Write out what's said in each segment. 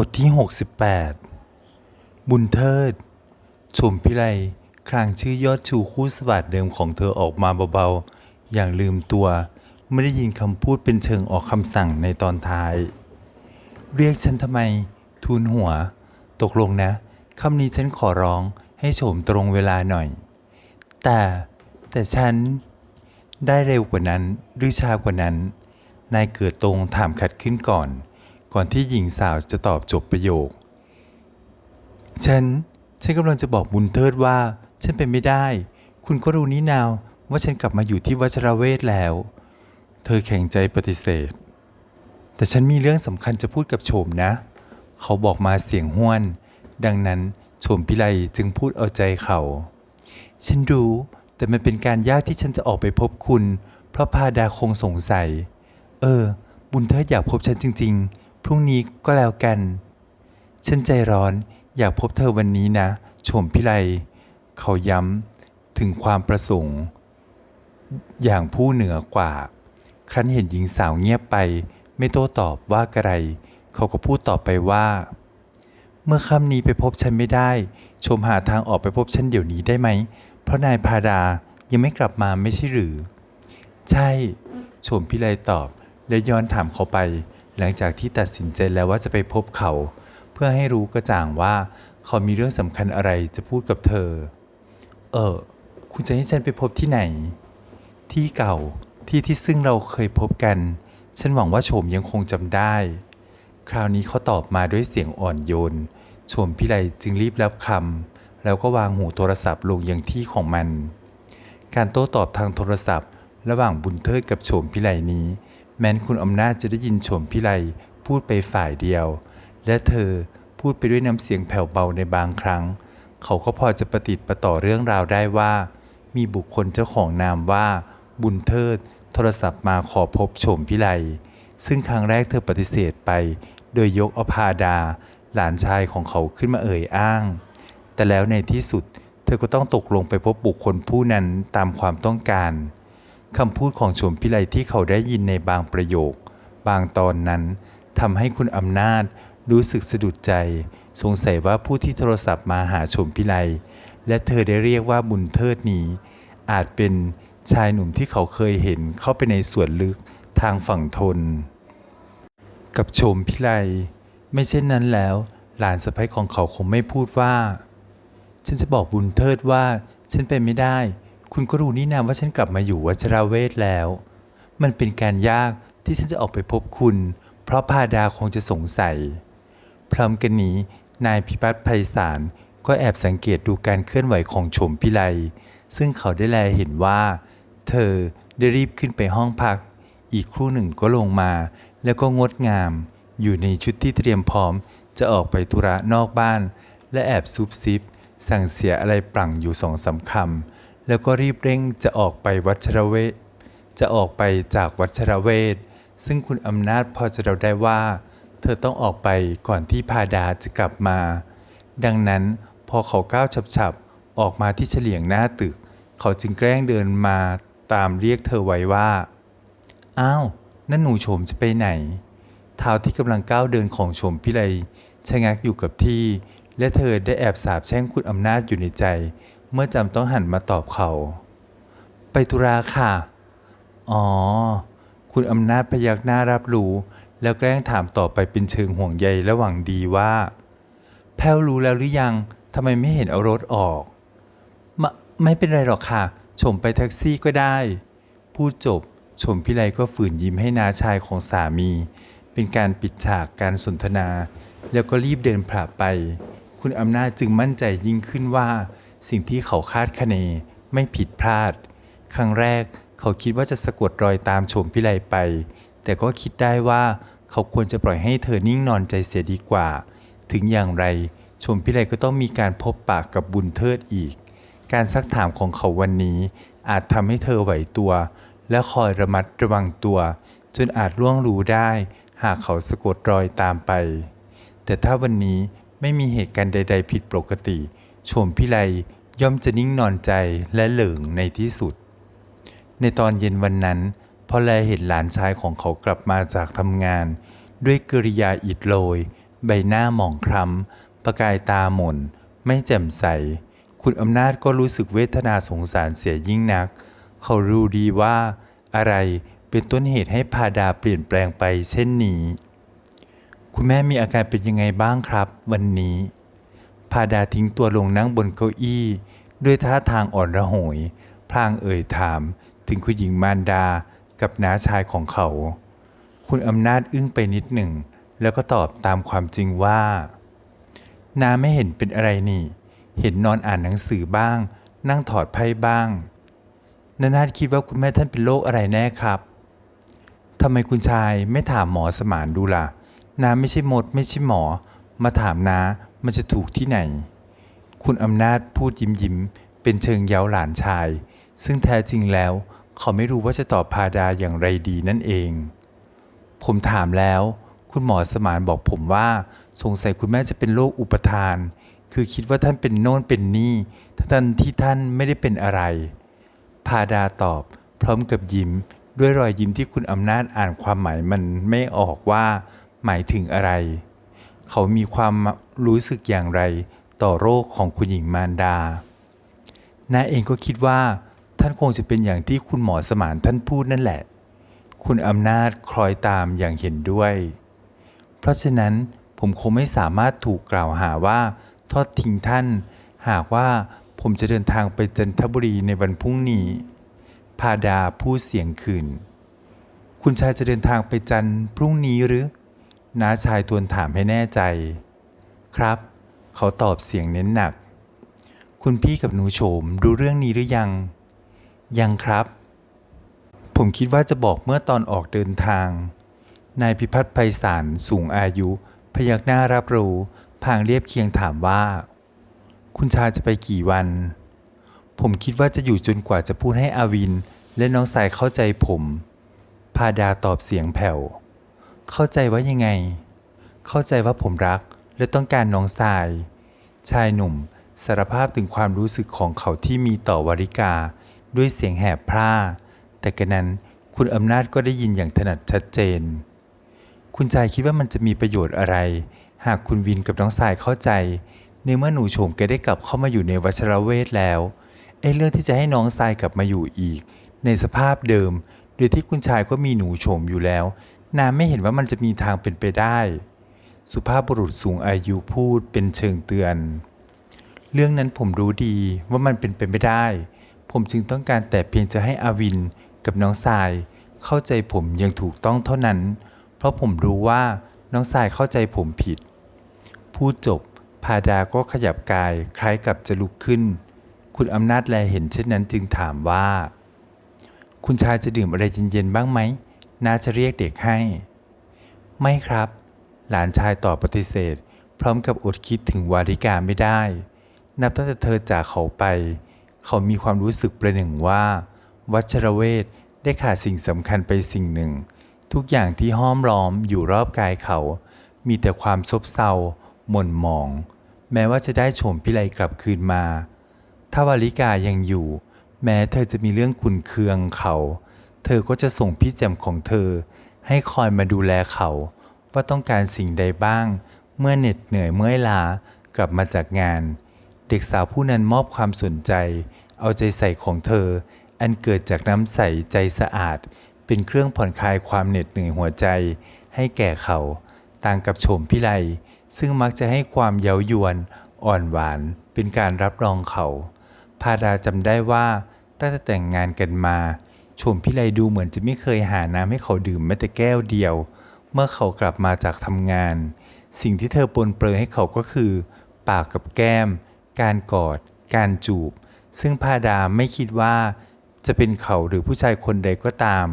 บทที่ 68 บุญเทิด ชมพิไลคลางชื่อยอดชูคู่สวัสดเดิมของเธอออกมาเบาๆ อย่างลืมตัว ไม่ได้ยินคำพูดเป็นเชิงออกคำสั่งในตอนท้าย เรียกฉันทำไม ทูลหัว ตกลงนะคำนี้ฉันขอร้องให้โฉมตรงเวลาหน่อย แต่แต่ฉันได้เร็วกว่านั้นหรือช้ากว่านั้น นายเกิดตรงถามขัดขึ้นก่อน ก่อนที่หญิงสาวจะตอบจบประโยค ฉัน ฉันกำลังจะบอกบุญเทิดว่า ฉันเป็นไม่ได้ คุณก็รู้นี่นาวว่าฉันกลับมาอยู่ที่วัชรเวทแล้ว เธอแข็งใจปฏิเสธ แต่ฉันมีเรื่องสำคัญจะพูดกับโฉมนะ เขาบอกมาเสียงห้วน ดังนั้นโฉมพิไลจึงพูดเอาใจเขา ฉันรู้ แต่มันเป็นการยากที่ฉันจะออกไปพบคุณ เพราะพาดาคงสงสัย เออ บุญเทิดอยากพบฉันจริง ๆ พรุ่งนี้ก็แล้วกัน ฉันใจร้อนอยากพบเธอวันนี้นะโฉมพิไลเขาย้ำถึงความประสงค์ อย่างผู้เหนือกว่า ครั้นเห็นหญิงสาวเงียบไป ไม่โต้ตอบว่ากระไร เขาก็พูดต่อไปว่า เมื่อค่ำนี้ไปพบฉันไม่ได้ ชมหาทางออกไปพบฉันเดี๋ยวนี้ได้ไหม เพราะนายพาดายังไม่กลับมาไม่ใช่หรือ ใช่โฉมพิไลตอบและย้อนถามเขาไป หลังจากที่ตัดสินใจแล้วว่าจะไปพบเขา เพื่อให้รู้กระจ่างว่าเขามีเรื่องสำคัญอะไรจะพูดกับเธอ เออ คุณจะให้ฉันไปพบที่ไหน ที่เก่า ที่ที่ซึ่งเราเคยพบกัน ฉันหวังว่าโฉมยังคงจำได้ คราวนี้เขาตอบมาด้วยเสียงอ่อนโยน โฉมพิไลจึงรีบรับคำแล้วก็วางหูโทรศัพท์ลงยังที่ของมัน การโต้ตอบทางโทรศัพท์ ระหว่างบุญเทิดกับโฉมพิไลนี้ แม้นคุณอำนาจจะได้ยินโฉมพิไลพูดไปฝ่ายเดียว และเธอพูดไปด้วยน้ำเสียงแผ่วเบาในบางครั้ง เขาก็พอจะประติดประต่อเรื่องราวได้ว่า มีบุคคลเจ้าของนามว่า บุญเทิด โทรศัพท์มาขอพบโฉมพิไลซึ่งครั้งแรกเธอปฏิเสธไป โดยยกอภาดา หลานชายของเขาขึ้นมาเอ่ยอ้าง แต่แล้วในที่สุด เธอก็ต้องตกลงไปพบบุคคลผู้นั้นตามความต้องการ คำพูดของโฉมพิไลที่เขาได้ยินในบางประโยค บางตอนนั้นทำให้คุณอำนาจรู้สึกสะดุดใจ สงสัยว่าผู้ที่โทรศัพท์มาหาโฉมพิไลและเธอได้เรียกว่าบุญเทิดนี้ อาจเป็นชายหนุ่มที่เขาเคยเห็นเข้าไปในส่วนลึกทางฝั่งทน กับโฉมพิไลไม่เช่นนั้นแล้ว หลานสะใภ้ของเขาคงไม่พูดว่า ฉันจะบอกบุญเทิดว่า ฉันเป็นไม่ได้ คุณก็รู้นี่นาว่าฉันกลับมาอยู่วัชราเวทแล้ว มันเป็นการยากที่ฉันจะออกไปพบคุณ เพราะพาดาคงจะสงสัย พร้อมกันนี้นายพิพัฒน์ไพศาลก็แอบสังเกตดูการเคลื่อนไหวของโฉมพิไล ซึ่งเขาได้แลเห็นว่า เธอได้รีบขึ้นไปห้องพัก อีกครู่หนึ่งก็ลงมา แล้วก็งดงาม อยู่ในชุดที่เตรียมพร้อม จะออกไปธุระนอกบ้าน และแอบซุบซิบ สั่งเสียอะไรปรั่งอยู่สองสามคำ แล้วก็รีบเร่งจะออกไปวัชรเวทจะออกไปจากวัชรเวทซึ่งคุณอำนาจพอจะเดาได้ว่า เธอต้องออกไปก่อนที่พาดาจะกลับมา ดังนั้นพอเขาก้าวฉับๆ ออกมาที่เฉลียงหน้าตึก เขาจึงแกล้งเดินมาตามเรียกเธอไว้ว่า อ้าว นั่นหนูโฉมจะไปไหน เท้าที่กำลังก้าวเดินของโฉมพิไลชะงักอยู่กับที่ และเธอได้แอบสาบแช่งคุณอำนาจอยู่ในใจ เมื่อจำต้องหันมาตอบเขา ไปธุระค่ะ อ๋อ คุณอำนาจพยักหน้ารับรู้ แล้วแกล้งถามต่อไปเป็นเชิงห่วงใยและหวังดีว่า แพลวรู้แล้วหรือยังทำไมไม่เห็นเอารถออกมไม่เป็นไรหรอกค่ะ ชมไปแท็กซี่ก็ได้ พูดจบ ชมพิไลก็ฝืนยิ้มให้นาชายของสามี เป็นการปิดฉากการสนทนา แล้วก็รีบเดินผ่าไป คุณอำนาจจึงมั่นใจยิ่งขึ้นว่า สิ่งที่เขาคาดคะเนไม่ผิดพลาด ครั้งแรกเขาคิดว่าจะสะกดรอยตามชมพิไลไป แต่ก็คิดได้ว่าเขาควรจะปล่อยให้เธอนิ่งนอนใจเสียดีกว่า ถึงอย่างไรชมพิไลก็ต้องมีการพบปากกับบุญเทิดอีก การซักถามของเขาวันนี้ อาจทำให้เธอไหวตัว และคอยระมัดระวังตัว จนอาจล่วงรู้ได้ หากเขาสะกดรอยตามไป แต่ถ้าวันนี้ไม่มีเหตุการณ์ใด ๆ ผิดปกติ ชมพิไลย่อมจะนิ่งนอนใจและเหลิงในที่สุด ในตอนเย็นวันนั้นพอแลเห็นหลานชายของเขากลับมาจากทำงาน ด้วยกริยาอิดโรย ใบหน้าหมองคล้ำประกายตาหม่น ไม่แจ่มใส คุณอำนาจก็รู้สึกเวทนาสงสารเสียยิ่งนัก เขารู้ดีว่า อะไรเป็นต้นเหตุให้พาดาเปลี่ยนแปลงไปเช่นนี้ คุณแม่มีอาการเป็นยังไงบ้างครับ วันนี้ พาดาทิ้งตัวลงนั่งบนเก้าอี้ ด้วยท่าทางอ่อนระหย พลางเอ่ยถามถึงคุณหญิงมารดากับน้าชายของเขา คุณอำนาจอึ้งไปนิดหนึ่ง แล้วก็ตอบตามความจริงว่าน้าไม่เห็นเป็นอะไรนี่ เห็นนอนอ่านหนังสือบ้าง นั่งถอดไพ่บ้างนานาคิดว่าคุณแม่ท่านเป็นโรคอะไรแน่ครับทำไมคุณชายไม่ถามหมอสมานดูล่ะน้าไม่ใช่มดไม่ใช่หมอ มาถามน้า มันจะถูกที่ไหน คุณอำนาจพูดยิ้มยิ้ม เป็นเชิงเย้าหลานชาย ซึ่งแท้จริงแล้ว เขาไม่รู้ว่าจะตอบพาดาอย่างไรดีนั่นเอง ผมถามแล้ว คุณหมอสมานบอกผมว่าสงสัยคุณแม่จะเป็นโรคอุปทาน คือคิดว่าท่านเป็นโน่นเป็นนี่ทั้งที่ท่านไม่ได้เป็นอะไร พาดาตอบ พร้อมกับยิ้มด้วยรอยยิ้มที่คุณอำนาจอ่านความหมายมันไม่ออกว่า หมายถึงอะไร เขามีความรู้สึกอย่างไรต่อโรคของคุณหญิงมารดาน้าเองก็คิดว่าท่านคงจะเป็นอย่างที่คุณหมอสมานท่านพูดนั่นแหละ คุณอำนาจคล้อยตามอย่างเห็นด้วย เพราะฉะนั้นผมคงไม่สามารถถูกกล่าวหาว่าทอดทิ้งท่าน หากว่าผมจะเดินทางไปจันทบุรีในวันพรุ่งนี้ พาดาพูดเสียงขืนคุณชายจะเดินทางไปจันทร์พรุ่งนี้หรือ น้าชายทวนถามให้แน่ใจ ครับ เขาตอบเสียงเน้นหนัก คุณพี่กับหนูโฉมรู้เรื่องนี้หรือยัง ยังครับ ผมคิดว่าจะบอกเมื่อตอนออกเดินทาง นายพิพัฒน์ไพศาลสูงอายุ พยักหน้ารับรู้พางเรียบเคียงถามว่า คุณชายจะไปกี่วัน ผมคิดว่าจะอยู่จนกว่าจะพูดให้อาวิน และน้องสายเข้าใจผม พาดาตอบเสียงแผ่ว เข้าใจว่ายังไง เข้าใจว่าผมรักและต้องการน้องสาย ชายหนุ่มสารภาพถึงความรู้สึกของเขาที่มีต่อวริกา ด้วยเสียงแหบพร่า แต่กระนั้นคุณอำนาจก็ได้ยินอย่างถนัดชัดเจน คุณชายคิดว่ามันจะมีประโยชน์อะไร หากคุณวินกับน้องสายเข้าใจ ในเมื่อหนูโฉมแกได้กลับเข้ามาอยู่ในวัชรเวทแล้วไอ้เรื่องที่จะให้น้องทรายกลับมาอยู่อีก ในสภาพเดิม โดยที่คุณชายก็มีหนูโฉมอยู่แล้ว น้าไม่เห็นว่ามันจะมีทางเป็นไปได้ สุภาพบุรุษสูงอายุพูดเป็นเชิงเตือน เรื่องนั้นผมรู้ดีว่ามันเป็นไปไม่ได้ ผมจึงต้องการแต่เพียงจะให้อาวินกับน้องทราย เข้าใจผมอยังถูกต้องเท่านั้น เพราะผมรู้ว่าน้องทรายเข้าใจผมผิด พูดจบพาดาก็ขยับกายคล้ายกับจะลุกขึ้น คุณอำนาจแลเห็นเช่นนั้นจึงถามว่า คุณชายจะดื่มอะไรเย็นๆบ้างไหม น่าจะเรียกเด็กให้ ไม่ครับ หลานชายตอบปฏิเสธ พร้อมกับอดคิดถึงวาริกาไม่ได้ นับตั้งแต่เธอจากเขาไป เขามีความรู้สึกประหนึ่งว่า วัชรเวทได้ขาดสิ่งสำคัญไปสิ่งหนึ่ง ทุกอย่างที่ห้อมล้อมอยู่รอบกายเขา มีแต่ความซบเซาหม่นหมอง แม้ว่าจะได้โฉมพิไลกลับคืนมา ถ้าวาลิกายังอยู่ แม้เธอจะมีเรื่องขุนเคืองเขา เธอก็จะส่งพี่แจมของเธอ ให้คอยมาดูแลเขา ว่าต้องการสิ่งใดบ้าง เมื่อเหน็ดเหนื่อยเมื่อยล้ากลับมาจากงาน เด็กสาวผู้นั้นมอบความสนใจ เอาใจใส่ของเธอ อันเกิดจากน้ำใสใจสะอาด เป็นเครื่องผ่อนคลายความเหน็ดเหนื่อยหัวใจ ให้แก่เขา ต่างกับโฉมพิไลซึ่งมักจะให้ความเย้ายวน อ่อนหวาน เป็นการรับรองเขา พาดาจำได้ว่าตั้งแต่แต่งงานกันมา โฉมพิไลดูเหมือนจะไม่เคยหาน้ำให้เขาดื่มแม้แต่แก้วเดียว เมื่อเขากลับมาจากทำงาน สิ่งที่เธอปนเปื้อให้เขาก็คือ ปากกับแก้ม การกอด การจูบ ซึ่งพาดาไม่คิดว่า จะเป็นเขาหรือผู้ชายคนใดก็ตาม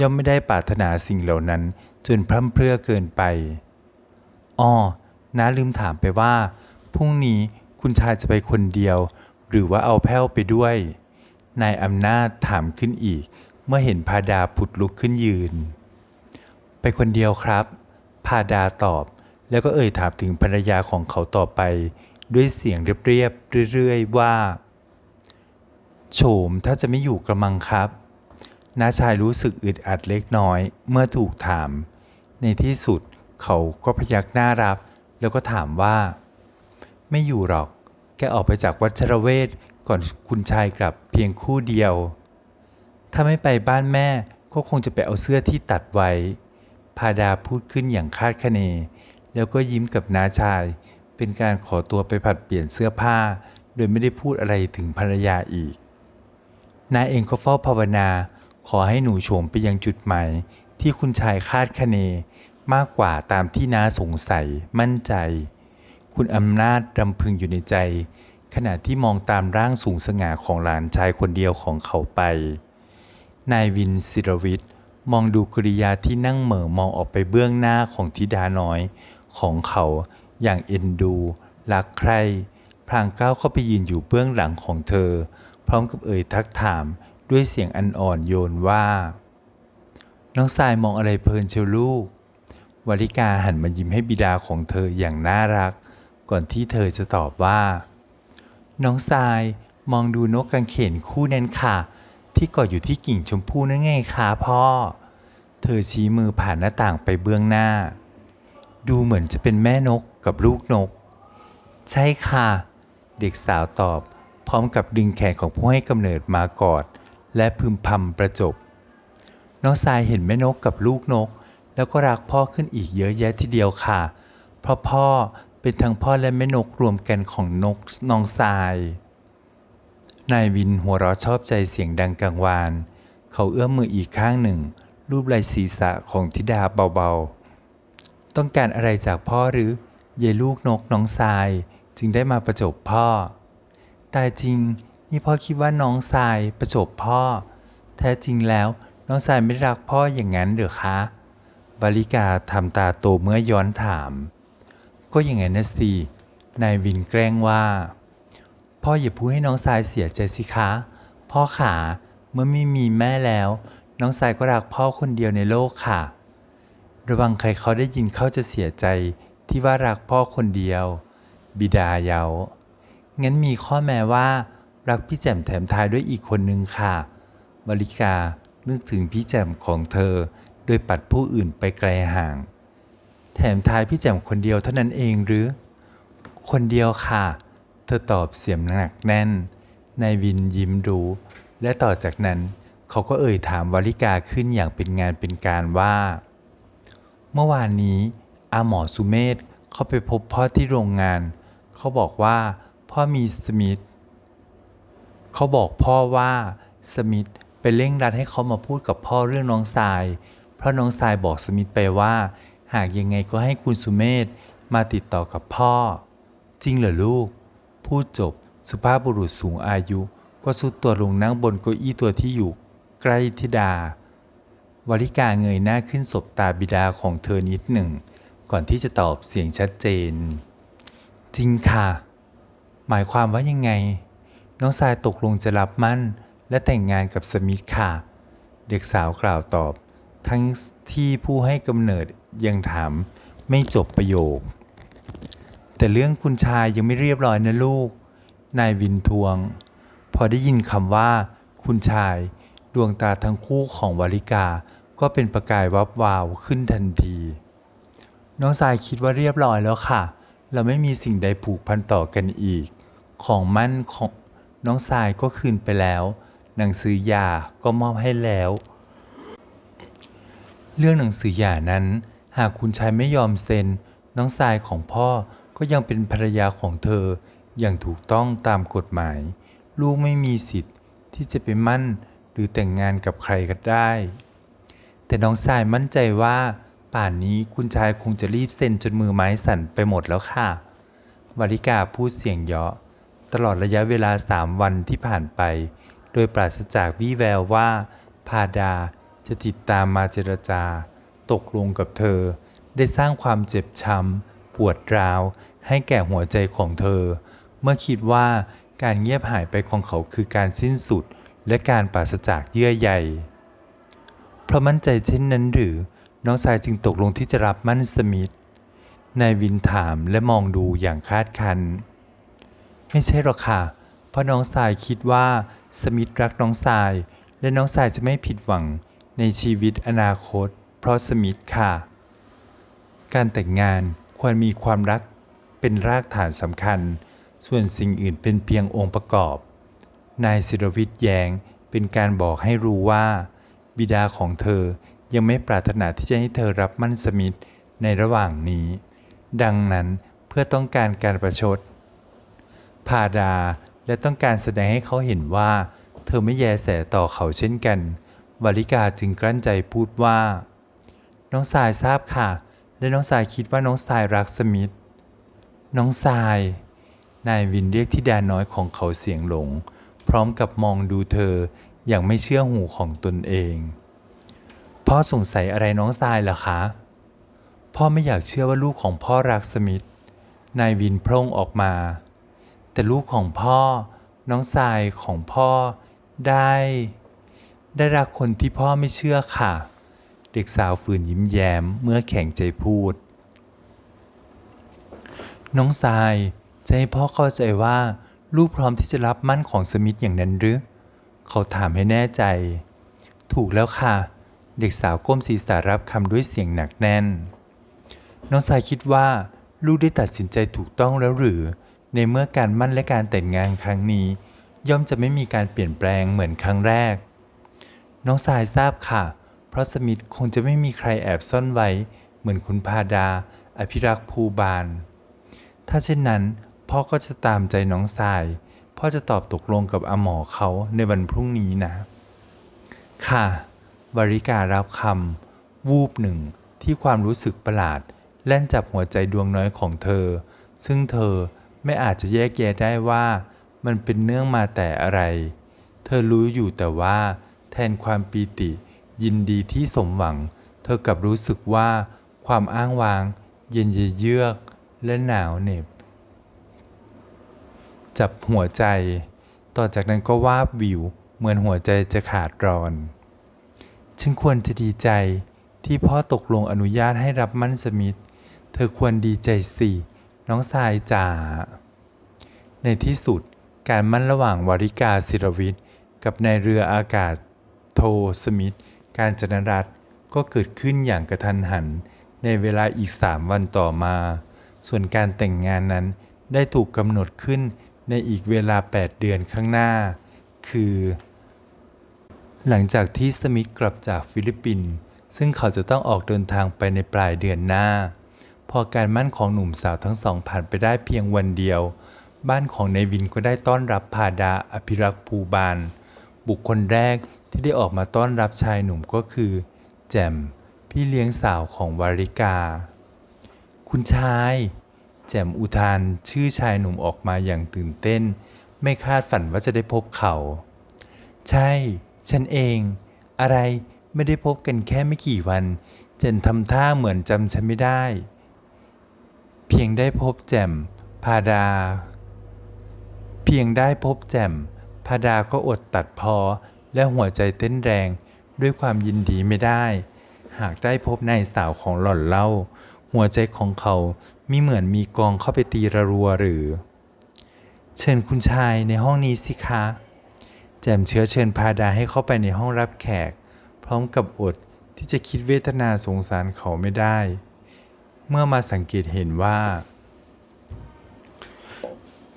ย่อมไม่ได้ปรารถนาสิ่งเหล่านั้น จนพร่ำเพรื่อเกินไปอ้อน้าลืมถามไปว่าพรุ่งนี้คุณชายจะไปคนเดียว หรือว่าเอาแพ้วไปด้วย นายอำนาจถามขึ้นอีก เมื่อเห็นพาดาผุดลุกขึ้นยืน ไปคนเดียวครับ พาดาตอบ แล้วก็เอ่ยถามถึงภรรยาของเขาต่อไป ด้วยเสียงเรียบๆเรื่อยๆว่า โฉมถ้าจะไม่อยู่กระมังครับน้าชายรู้สึกอึดอัดเล็กน้อยเมื่อถูกถาม ในที่สุดเขาก็พยักหน้ารับ แล้วก็ถามว่า ไม่อยู่หรอก แกออกไปจากวัชรเวท ก่อนคุณชายกลับเพียงคู่เดียว ถ้าไม่ไปบ้านแม่ก็คงจะไปเอาเสื้อที่ตัดไว้ พาดาพูดขึ้นอย่างคาดคะเน แล้วก็ยิ้มกับน้าชาย เป็นการขอตัวไปผัดเปลี่ยนเสื้อผ้า โดยไม่ได้พูดอะไรถึงภรรยาอีกน้าเองก็เฝ้าภาวนา ขอให้หนูโฉมไปยังจุดหมายที่คุณชายคาดคะเน มากกว่าตามที่น้าสงสัยมั่นใจ คุณอำนาจรำพึงอยู่ในใจ ขณะที่มองตามร่างสูงสง่าของหลานชายคนเดียวของเขาไป นายวินศิรวิทย์มองดูกริยาที่นั่งเหม่อมองออกไปเบื้องหน้าของธิดาน้อยของเขาอย่างเอ็นดูรักใครพลางก้าวเข้าไปยืนอยู่เบื้องหลังของเธอ พร้อมกับเอ่ยทักถามด้วยเสียงอันอ่อนโยนว่า น้องสายมองอะไรเพลินเชียวลูกวลิกาหันมายิ้มให้บิดาของเธออย่างน่ารัก ก่อนที่เธอจะตอบว่า น้องทรายมองดูนกกางเขนคู่นั้นค่ะ ที่เกาะอยู่ที่กิ่งชมพูนั่นไงคะพ่อ เธอชี้มือผ่านหน้าต่างไปเบื้องหน้า ดูเหมือนจะเป็นแม่นกกับลูกนก ใช่ค่ะ เด็กสาวตอบ พร้อมกับดึงแขนของผู้ให้กำเนิดมากอด และพึมพำประจบ น้องทรายเห็นแม่นกกับลูกนก แล้วก็รักพ่อขึ้นอีกเยอะแยะทีเดียวค่ะ เพราะพ่อ เป็นทั้งพ่อและแม่นกรวมกันของนกน้องทราย นายวินหัวเราะชอบใจเสียงดังกังวาน เขาเอื้อมมืออีกข้างหนึ่ง รูปไหล่ศีรษะของธิดาเบาๆ ต้องการอะไรจากพ่อหรือเยายลูกนกน้องทราย จึงได้มาประจบพ่อ แต่จริงนี่พ่อคิดว่าน้องทรายประจบพ่อ แท้จริงแล้วน้องทรายไม่รักพ่ออย่างนั้นเหรือคะวลิกาทำตาโตเมื่อย้อนถาม ก็อย่างนั้นะสินายวินแกล้งว่า พ่ออย่าพูดให้น้องทรายเสียใจสิคะ พ่อขาเมื่อไม่มีแม่แล้ว น้องทรายก็รักพ่อคนเดียวในโลกค่ะ ระวังใครเขาได้ยินเขาจะเสียใจที่ว่ารักพ่อคนเดียว บิดาเยางั้นมีข้อแม้ว่า รักพี่แจ่มแถมทายด้วยอีกคนนึงค่ะวลิกานึกถึงพี่แจ่มของเธอ โดยปัดผู้อื่นไปไกลห่าง แถมทายพี่แจ่มคนเดียวเท่านั้นเองหรือ คนเดียวค่ะ เธอตอบเสียงหนักแน่น นายวินยิ้มรู้ และต่อจากนั้นเขาก็เอ่ยถามวลิกาขึ้นอย่างเป็นงานเป็นการว่า เมื่อวานนี้อาหมอสุเมธเข้าไปพบพ่อที่โรงงาน เขาบอกว่าพ่อมีสมิธเขาบอกพ่อว่าสมิธไปเร่งรัดให้เขามาพูดกับพ่อเรื่องน้องทราย เพราะน้องทรายบอกสมิธไปว่า หากยังไงก็ให้คุณสุเมธมาติดต่อกับพ่อ จริงเหรอลูก พูดจบสุภาพบุรุษสูงอายุ ก็สุดตัวลงนั่งบนเก้าอี้ตัวที่อยู่ ใกล้ธิดาวลิกาเงยหน้าขึ้นสบตาบิดาของเธอนิดหนึ่ง ก่อนที่จะตอบเสียงชัดเจน จริงค่ะ หมายความว่ายังไง น้องทรายตกลงจะรับมั่น และแต่งงานกับสมิธค่ะ เด็กสาวกล่าวตอบ ทั้งที่ผู้ให้กำเนิด ยังถามไม่จบประโยค แต่เรื่องคุณชายยังไม่เรียบร้อยนะลูก นายวินทวง พอได้ยินคำว่า คุณชาย ดวงตาทั้งคู่ของวลิกาก็เป็นประกายวับวาวขึ้นทันที น้องทรายคิดว่าเรียบร้อยแล้วค่ะ เราไม่มีสิ่งใดผูกพันต่อกันอีก ของมั่นของน้องทรายก็คืนไปแล้ว หนังสือหย่าก็มอบให้แล้ว เรื่องหนังสือหย่านั้น หากคุณชายไม่ยอมเซ็น น้องทรายของพ่อก็ยังเป็นภรรยาของเธออย่างถูกต้องตามกฎหมาย ลูกไม่มีสิทธิ์ที่จะไปมั่นหรือแต่งงานกับใครก็ได้ แต่น้องทรายมั่นใจว่า ป่านนี้คุณชายคงจะรีบเซ็นจนมือไม้สั่นไปหมดแล้วค่ะวลิกาพูดเสียงเยาะ ตลอดระยะเวลาสามวันที่ผ่านไป โดยปราศจากวี่แววว่าพาดาจะติดตามมาเจรจา ตกลงกับเธอ ได้สร้างความเจ็บช้ำปวดร้าว ให้แก่หัวใจของเธอ เมื่อคิดว่าการเงียบหายไปของเขาคือการสิ้นสุด และการปราศจากเยื่อใยเพราะมั่นใจเช่นนั้นหรือ น้องชายจึงตกลงที่จะรับมั่นสมิธนายวินถามและมองดูอย่างคาดคัน ไม่ใช่หรอกค่ะ เพราะน้องสายคิดว่าสมิธรักน้องสาย และน้องสายจะไม่ผิดหวังในชีวิตอนาคต เพราะสมิธค่ะ การแต่งงานควรมีความรักเป็นรากฐานสำคัญ ส่วนสิ่งอื่นเป็นเพียงองค์ประกอบ นายศิรวิทย์แยงเป็นการบอกให้รู้ว่า บิดาของเธอยังไม่ปรารถนาที่จะให้เธอรับมั่นสมิทในระหว่างนี้ ดังนั้นเพื่อต้องการการประชดพาดาและต้องการแสดงให้เขาเห็นว่า เธอไม่แยแสต่อเขาเช่นกัน วาริกาจึงกลั้นใจพูดว่า น้องสายทราบค่ะ และน้องสายคิดว่าน้องสายรักสมิธ น้องสาย นายวินเรียกที่ดาน้อยของเขาเสียงหลง พร้อมกับมองดูเธออย่างไม่เชื่อหูของตนเอง พ่อสงสัยอะไรน้องสายเหรอคะ พ่อไม่อยากเชื่อว่าลูกของพ่อรักสมิธ นายวินพร่งออกมา แต่ลูกของพ่อ น้องสายของพ่อได้ ได้รักคนที่พ่อไม่เชื่อค่ะ เด็กสาวฝืนยิ้มแย้มเมื่อแข็งใจพูด น้องสายจะให้พ่อเข้าใจว่าลูกพร้อมที่จะรับมั่นของสมิธอย่างนั้นหรือ เขาถามให้แน่ใจ ถูกแล้วค่ะ เด็กสาวก้มศีรษะรับคำด้วยเสียงหนักแน่น น้องสายคิดว่าลูกได้ตัดสินใจถูกต้องแล้วหรือ ในเมื่อการมั่นและการแต่งงานครั้งนี้ ย่อมจะไม่มีการเปลี่ยนแปลงเหมือนครั้งแรก น้องสายทราบค่ะ พราะสมิธคงจะไม่มีใครแอบซ่อนไว้ เหมือนคุณพาดา อภิรักษ์ภูบาล ถ้าเช่นนั้น พ่อก็จะตามใจน้องสาย พ่อจะตอบตกลงกับอหมอเขาในวันพรุ่งนี้นะ ค่ะวริการับคำวูบหนึ่งที่ความรู้สึกประหลาด แล่นจับหัวใจดวงน้อยของเธอ ซึ่งเธอไม่อาจจะแยกแยะได้ว่ามันเป็นเนื่องมาแต่อะไร เธอรู้อยู่แต่ว่า แทนความปีติ ยินดีที่สมหวัง เธอกลับรู้สึกว่าความอ้างว้าง เย็นเยือกและหนาวเหน็บ จับหัวใจ ต่อจากนั้นก็วาบวิว เหมือนหัวใจจะขาดรอน ฉันควรจะดีใจที่พ่อตกลงอนุญาตให้รับมั่นสมิธ เธอควรดีใจสิ น้องสายจ๋า ในที่สุดการมั่นระหว่างวาริกาศิรวิทย์กับนายเรืออากาศโทสมิธ การจนรัตน์ก็เกิดขึ้นอย่างกระทันหันในเวลาอีกสามวันต่อมา ส่วนการแต่งงานนั้นได้ถูกกำหนดขึ้นในอีกเวลา 8 เดือนข้างหน้า คือ หลังจากที่สมิธกลับจากฟิลิปปินส์ซึ่งเขาจะต้องออกเดินทางไปในปลายเดือนหน้า พอการมั่นของหนุ่มสาวทั้งสองผ่านไปได้เพียงวันเดียว บ้านของนายวินก็ได้ต้อนรับพาดาอภิรักษ์ภูบาล บุคคลแรก ที่ได้ออกมาต้อนรับชายหนุ่มก็คือ แจมพี่เลี้ยงสาวของวาริกา คุณชาย แจ่มอุทานชื่อชายหนุ่มออกมาอย่างตื่นเต้น ไม่คาดฝันว่าจะได้พบเขา ใช่ ฉันเอง อะไรไม่ได้พบกันแค่ไม่กี่วัน เจนทำท่าเหมือนจำฉันไม่ได้ เพียงได้พบแจ่มพาดา เพียงได้พบแจ่มพาดาก็อดตัดพอ และหัวใจเต้นแรงด้วยความยินดีไม่ได้ หากได้พบนายสาวของหล่อนเล่า หัวใจของเขามิเหมือนมีกองเข้าไปตีระรัวหรือ เชิญคุณชายในห้องนี้สิคะ แจมเชื้อเชิญพาดาให้เข้าไปในห้องรับแขก พร้อมกับอดที่จะคิดเวทนาสงสารเขาไม่ได้ เมื่อมาสังเกตเห็นว่า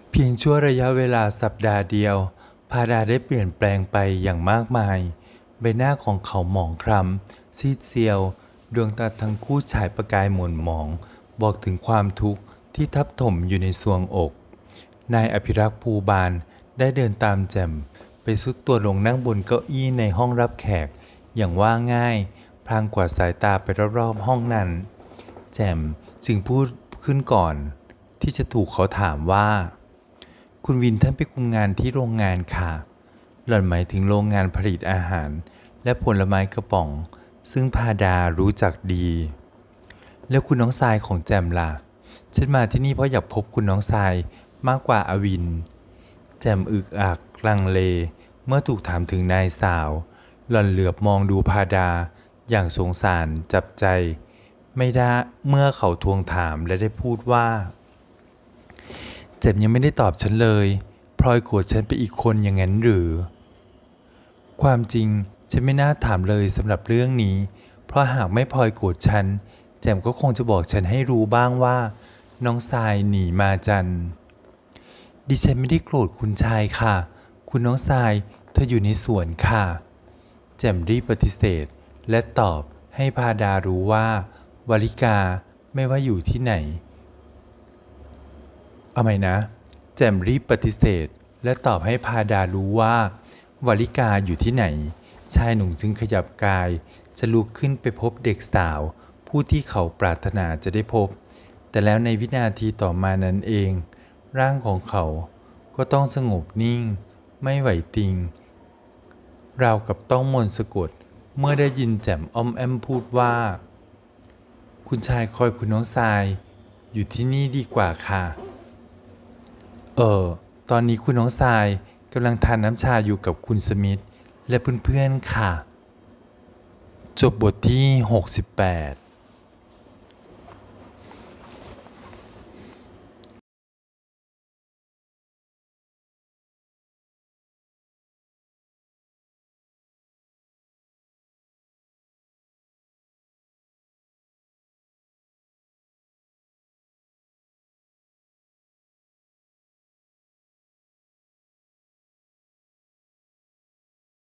เพียงชั่วระยะเวลาสัปดาห์เดียว พาดาได้เปลี่ยนแปลงไปอย่างมากมาย ใบหน้าของเขาหมองคล้ำซีดเซียว ดวงตาทั้งคู่ฉายประกายหม่นหมอง บอกถึงความทุกข์ที่ทับถมอยู่ในสวงอก นายอภิรักษ์ภูบาลได้เดินตามแจมไปสุดตัวลงนั่งบนเก้าอี้ในห้องรับแขก อย่างว่าง่าย พลางกวาดสายตาไปรอบๆห้องนั้น แจมจึงพูดขึ้นก่อน ที่จะถูกเขาถามว่า คุณวินท่านไปคุมงานที่โรงงานค่ะ หล่อนหมายถึงโรงงานผลิตอาหาร และผลไม้กระป๋อง ซึ่งพาดารู้จักดี แล้วคุณน้องทรายของแจมล่ะ ฉันมาที่นี่เพราะอยากพบคุณน้องทรายมากกว่าอาวิน แจมอึกอักลังเล เมื่อถูกถามถึงนายสาว หล่อนเหลือบมองดูพาดา อย่างสงสารจับใจ ไม่ได้เมื่อเขาทวงถามและได้พูดว่า เจ็บยังไม่ได้ตอบฉันเลย พลอยโกรธฉันไปอีกคนอย่างนั้นหรือ ความจริงฉันไม่น่าถามเลยสำหรับเรื่องนี้ เพราะหากไม่พลอยโกรธฉัน แจมก็คงจะบอกฉันให้รู้บ้างว่า น้องทรายหนีมาจัน ดิฉันไม่ได้โกรธคุณชายค่ะ คุณน้องทรายเธออยู่ในสวนค่ะ แจมรีบปฏิเสธ และตอบให้พาดารู้ว่าวลิกาไม่ว่าอยู่ที่ไหน เอาไหมนะ แจ่มรีบปฏิเสธ และตอบให้พาดารู้ว่าวลิกาอยู่ที่ไหน ชายหนุ่มจึงขยับกาย จะลุกขึ้นไปพบเด็กสาว ผู้ที่เขาปรารถนาจะได้พบ แต่แล้วในวินาทีต่อมานั้นเอง ร่างของเขาก็ต้องสงบนิ่ง ไม่ไหวติงราวกับต้องมนต์สะกด เมื่อได้ยินแจ่มอ้อมแอมพูดว่า คุณชายคอยคุณน้องทราย อยู่ที่นี่ดีกว่าค่ะ เออ ตอนนี้คุณน้องทรายกำลังทานน้ำชาอยู่กับคุณสมิธและเพื่อนๆค่ะ จบบทที่ 68